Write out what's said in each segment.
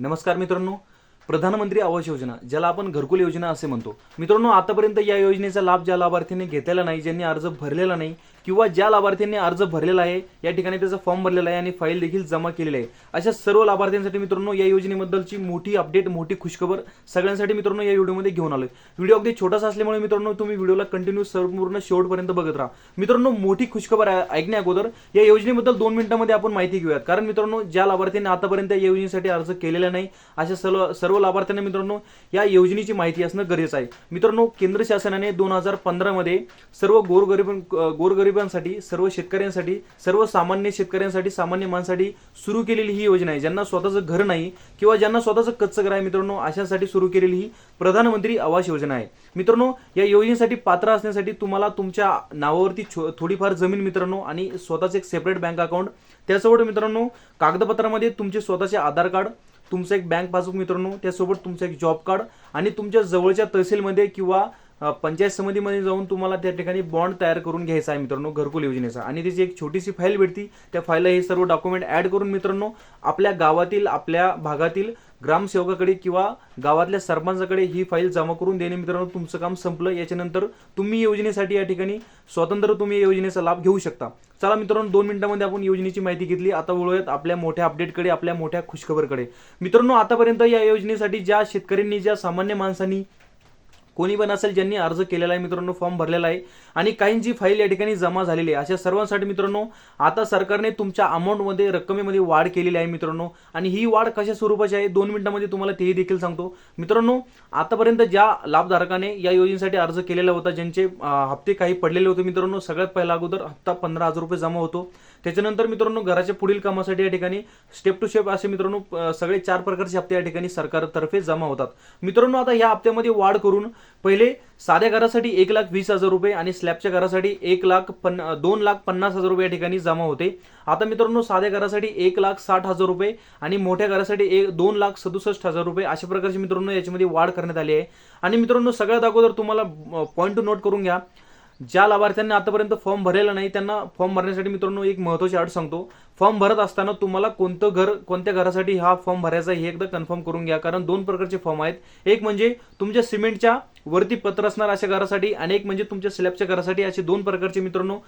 नमस्कार मित्रांनो. प्रधानमंत्री आवास योजना ज्याला आपण घरकुल योजना असे म्हणतो. मित्रांनो आतापर्यंत या योजनेचा लाभ ज्या लाभार्थ्यांनी घेतलेला नाही ज्यांनी अर्ज भरलेला नाही किंवा ज्या लाभार्थ्यांनी अर्ज भरलेला आहे या ठिकाणी त्याचा फॉर्म भरलेला आहे आणि फाईल देखील जमा केलेली आहे. अशा सर्व लाभार्थ्यांसाठी मित्रांनो या योजनेबद्दलची मोठी अपडेट मोठी खुशखबर सगळ्यांसाठी मित्रांनो या व्हिडिओमध्ये घेऊन आलोय. व्हिडिओ अगदी छोटासा असल्यामुळे मित्रांनो तुम्ही व्हिडिओला कंटिन्यू संपूर्ण शेवटपर्यंत बघत राहा. मित्रांनो मोठी खुशखबर ऐ- ऐकण्या अगोदर या योजनेबद्दल दोन मिनिटांमध्ये आपण माहिती घेऊयात. कारण मित्रांनो ज्या लाभार्थ्यांनी आतापर्यंत या योजनेसाठी अर्ज केलेला नाही अशा सर्व सर्व लाभार्थ्यांना मित्रांनो या योजनेची माहिती असणं गरजेचं आहे. मित्रांनो केंद्र शासनाने दोन हजार पंधरामध्ये सर्व गोरगरीब गोरगरिबांसाठी सर्व शेतकऱ्यांसाठी सर्व सामान्य शेतकऱ्यांसाठी सामान्य माणसाठी सुरू केलेली ही योजना आहे. ज्यांना स्वतःचं घर नाही किंवा ज्यांना स्वतःचं कच्चं घर आहे मित्रांनो अशासाठी सुरू केलेली ही प्रधानमंत्री आवास योजना आहे. मित्रांनो या योजनेसाठी पात्र असण्यासाठी तुम्हाला तुमच्या नावावरती छो- थोडीफार जमीन मित्रांनो आणि स्वतःचं एक सेपरेट बँक अकाउंट त्यासोबत मित्रांनो कागदपत्रामध्ये तुमचे स्वतःचे आधार कार्ड तुमचं एक बँक पासबुक मित्रांनो त्यासोबत तुमचं एक जॉब कार्ड आणि तुमच्या जवळच्या तहसीलमध्ये किंवा पंचायत समितीमध्ये जाऊन तुम्हाला त्या ठिकाणी बॉन्ड तयार करून घ्यायचा आहे मित्रांनो घरकुल योजनेचा. आणि त्याची एक छोटीशी फाईल भेटती. त्या फाईलला हे सर्व डॉक्युमेंट ऍड करून मित्रांनो आपल्या गावातील आपल्या भागातील ग्रामसेवकाकडे किंवा गावातल्या सरपंचाकडे ही फाईल जमा करून देणे मित्रांनो तुमचं काम संपलं. याच्यानंतर तुम्ही योजनेसाठी या ठिकाणी स्वतंत्र तुम्ही या योजनेचा लाभ घेऊ शकता. चला मित्रांनो दोन मिनिटांमध्ये आपण योजनेची माहिती घेतली. आता वळूयात आपल्या मोठ्या अपडेटकडे आपल्या मोठ्या खुशखबरकडे. मित्रांनो आतापर्यंत या योजनेसाठी ज्या शेतकऱ्यांनी ज्या सामान्य माणसांनी कोणी पण असेल ज्यांनी अर्ज केलेला आहे मित्रांनो फॉर्म भरलेला आहे आणि काहींची फाईल या ठिकाणी जमा झालेली आहे. अशा सर्वांसाठी मित्रांनो आता सरकारने तुमच्या अमाऊंटमध्ये रक्कमेमध्ये वाढ केलेली आहे मित्रांनो आणि ही वाढ कशा स्वरूपाची आहे दोन मिनिटांमध्ये तुम्हाला तेही देखील सांगतो. मित्रांनो आतापर्यंत ज्या लाभधारकाने या योजनेसाठी अर्ज केलेला होता ज्यांचे हप्ते काही पडलेले होते मित्रांनो सगळ्यात पहिला अगोदर हप्ता पंधरा हजार रुपये जमा होतो. त्याच्यानंतर मित्रांनो घराच्या पुढील कामासाठी या ठिकाणी स्टेप टू स्टेप असे मित्रांनो सगळे चार प्रकारचे हप्ते या ठिकाणी सरकारतर्फे जमा होतात. मित्रांनो आता या हप्त्यामध्ये वाढ करून पहिले साध्या घरासाठी एक लाख वीस हजार रुपये आणि स्लॅबच्या घरासाठी एक लाख पन दोन लाख पन्नास हजार रुपये या ठिकाणी जमा होते. आता मित्रांनो साध्या घरासाठी एक लाख साठ हजार रुपये आणि मोठ्या घरासाठी एक दोन लाख सदुसष्ट हजार रुपये अशा प्रकारची मित्रांनो याच्यामध्ये वाढ करण्यात आली आहे. आणि मित्रांनो सगळ्यात अगोदर तुम्हाला पॉईंट टू नोट करून घ्या. ज्या लाभार्थ्यांनी आतापर्यंत फॉर्म भरलेला नाही त्यांना फॉर्म भरण्यासाठी मित्रांनो एक महत्त्वाची अट सांगतो. फॉर्म भरत असताना तुम्हाला कोणतं घर कोणत्या घरासाठी हा फॉर्म भरायचा आहे हे एकदा कन्फर्म करून घ्या कारण दोन प्रकारचे फॉर्म आहेत. एक म्हणजे तुमच्या सिमेंटच्या वरती पत्र असणार अशा घरासाठी आणि एक म्हणजे तुमच्या स्लॅबच्या घरासाठी असे दोन प्रकारचे मित्रांनो.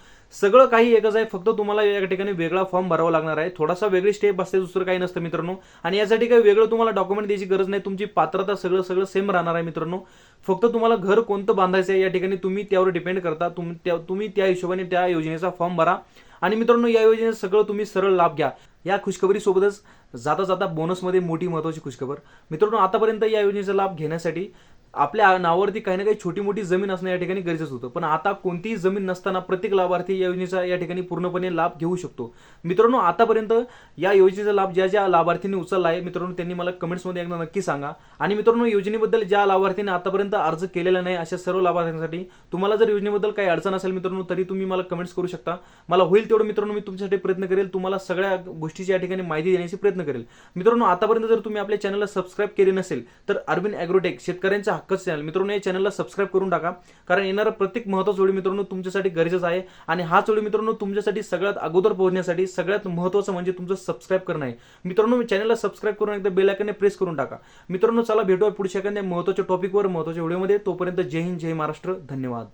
सगळं काही एकच आहे फक्त तुम्हाला या ठिकाणी वेगळा फॉर्म भरावा लागणार आहे. थोडासा वेगळी स्टेप असते दुसरं काही नसतं मित्रांनो. आणि यासाठी काही वेगळं तुम्हाला डॉक्युमेंट द्यायची गरज नाही. तुमची पात्रता सगळं सगळं सेम राहणार आहे मित्रांनो. फक्त तुम्हाला घर कोणतं बांधायचं आहे या ठिकाणी तुम्ही त्यावर डिपेंड करता. तुम त्या तुम्ही त्या हिशोबाने त्या योजनेचा फॉर्म भरा. आणि मित्रांनो या योजनेचा सगळं तुम्ही सरळ लाभ घ्या. या खुशखबरीसोबतच जाता जाता बोनसमध्ये मोठी महत्वाची खुशखबर. मित्रांनो आतापर्यंत या योजनेचा लाभ घेण्यासाठी आपल्या नावावरती काही ना काही छोटी मोठी जमीन असणं या ठिकाणी गरजेचं होतं. पण आता कोणतीही जमीन नसताना प्रत्येक लाभार्थी या योजनेचा या ठिकाणी पूर्णपणे लाभ घेऊ शकतो. मित्रांनो आतापर्यंत या योजनेचा लाभ ज्या ज्या लाभार्थींनी उचलला आहे मित्रांनो त्यांनी मला कमेंट्समध्ये एकदा नक्की सांगा. आणि मित्रांनो योजनेबद्दल ज्या लाभार्थींनी आतापर्यंत अर्ज केलेला नाही अशा सर्व लाभार्थ्यांसाठी तुम्हाला जर योजनेबद्दल काही अडचण असेल मित्रांनो तरी तुम्ही मला कमेंट्स करू शकता. मला होईल तेवढं मित्रांनो मी तुमच्यासाठी प्रयत्न करेल. तुम्हाला सगळ्या गोष्टीची या ठिकाणी माहिती देण्याची प्रयत्न करेल. मित्रांनो आतापर्यंत जर तुम्ही आपल्या चॅनलला सबस्क्राईब केले नसेल तर अरविंद ॲग्रोटेक शेतकऱ्यांचा हक्कच चॅनल मित्रांनो या चॅनलला सबस्क्राईब करून टाका. कारण येणारा प्रत्येक महत्त्वाचा व्हिडिओ मित्रांनो तुमच्यासाठी गरजेचं आहे. आणि हाच व्हिडिओ मित्रांनो तुमच्यासाठी सगळ्यात अगोदर पोहोचण्यासाठी सगळ्यात महत्त्वाचं म्हणजे तुमचं सबस्क्राईब करणं आहे. मित्रांनो चॅनलला सबस्क्राईब करून एकदा बेल प्रेस करून टाका. मित्रांनो चला भेटूया पुढच्या एखाद्या महत्त्वाच्या टॉपिकवर महत्त्वाच्या व्हिडिओमध्ये तोपर्यंत जय हिंद जय महाराष्ट्र. धन्यवाद.